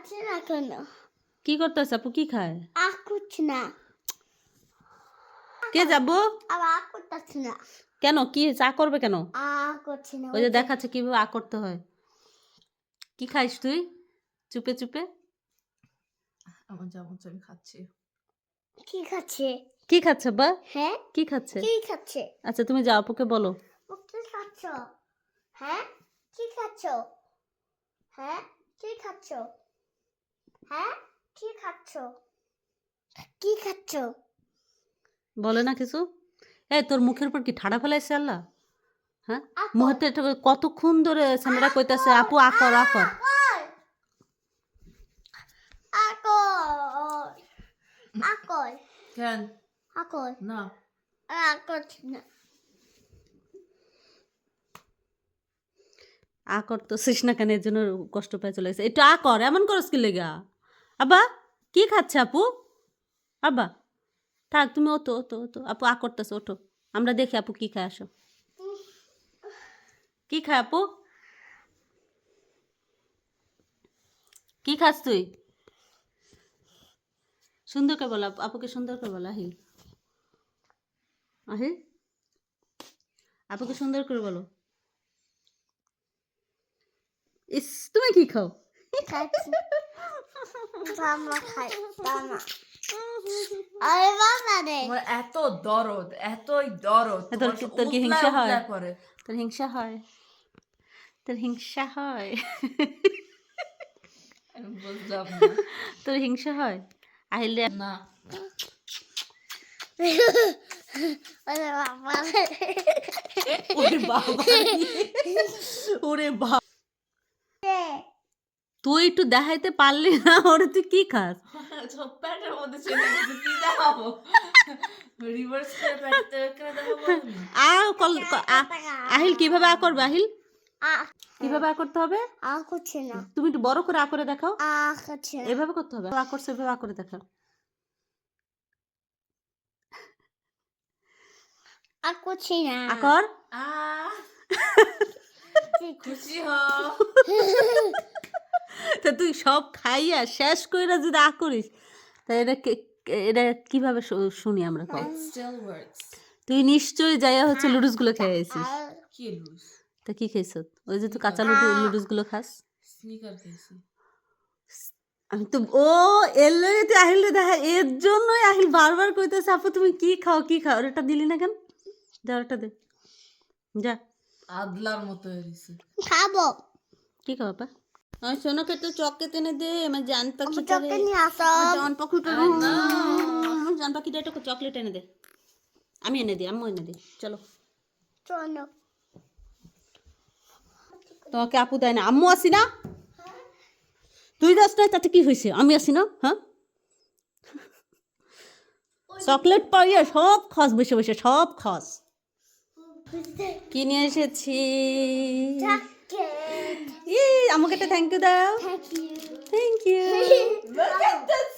খাচ্ছে না কেন? কি করতেছে আপু? কি খায়? না। কে যাব? আবার আখ করতেছে না। কেন? কি চা করবে কেন? করছে না। ওই যে দেখাচ্ছে কীভাবে আ করতে হয়। কি খাইস তুই? চুপে চুপে। আমার আমি খাচ্ছি। কি খাচ্ছে? কি খাচ্ছে বা? হ্যাঁ? কি খাচ্ছে? কি খাচ্ছে? আচ্ছা তুমি যাও আপুকে বলো। কি খাচ্ছ? হ্যাঁ? কি খাচ্ছ? হ্যাঁ? কি খাচ্ছ? হ্যাঁ? কি খাচ্ছ? কি খাচ্ছ? বলে না কিছু? এই তোর মুখের উপর কি ঠাড়া ফেলাইছে আল্লাহ? হ্যাঁ? মুহূর্তে কতক্ষণ ধরে স্যামেরা কইতাছে আপু আকর আকর। আকল আকল কেন? আকল না। আকল না। আ করতেছিস না কেন এর জন্য কষ্ট পেয়ে চলে গেছে। একটু আ কর এমন করস কি লেগা? আব্বা, কি খাচ্ছে আপু? আব্বা, থাক, তুমি ওতো ওতো ওতো আপু, আ করতেছো, ওঠো। আমরা দেখি আপু কি খায়, আসো। কি খায় আপু? কি খাস তুই? সুন্দর করে বলো, আপু- আপুকে সুন্দর করে বলো, আহিল। আহিল? আপুকে সুন্দর করে বলো। ইস, তুমি কি খাও? খাচ্ছি খাই বাবা। আরে বাবা রে। তোমার এত দরদ এতই দরদ। তোর কি- তোর কি হিংসা হয়? তোর হিংসা হয়? তোর হিংসা হয়। তোর হিংসা হয়? আহিলে না। ওরে বাবা। ওরে বাবা। তুই একটু দেখাইতে পারলি না ওরে তুই কি খাস? মধ্যে চলে গেছে কি দেখাবো? রিভার্স? আ কল আহিল কীভাবে আ করবে আহিল? আ কীভাবে আ করতে হবে? আ করছে না। তুমি একটু বড় করে আ করে দেখাও। আ করছে না। এভাবে করতে হবে। আ করছে এভাবে আ করে দেখাও। আ করছে না। আ কর। আহ খুশি হও। তা তুই সব খাইয়া শেষ কইরা যদি আ করিস তা এটা কে- এটা কীভাবে শুনি আমরা কম তুই নিশ্চয়ই যাইয়া হচ্ছে লুডুসগুলো খেয়ে আইছিস। আর কি লুজ তা কি খাইছ? ওই যে তুই কাঁচা লুডু লুডুসগুলো খাস? স্নিকার আমি তো ও এর লগে তুই আহিল দেখা এর জন্যই আহিল বারবার কইতেছে আপু তুমি কি খাও কি খাও? ওটা দিলি না কেন? যা ওটা দে। যা। আদলার মতো হয়েছে খাব। কি খাও আপা? তো চকলেট এনে দে আমার জান পাখি পাখিটা একটা চকলেট এনে দে আমি এনে দিই আম্মু এনে দিই চলো চলো তোমাকে আপু দেয় না আম্মু আসি না তুই যাস না তাতে কি হয়েছে আমি আসি না হ্যাঁ চকলেট পাইয়া সব খস বসে বসে সব খস কি নিয়ে এসেছি আমাকে একটা থ্যাংক ইউ দাও thank you thank you Look at this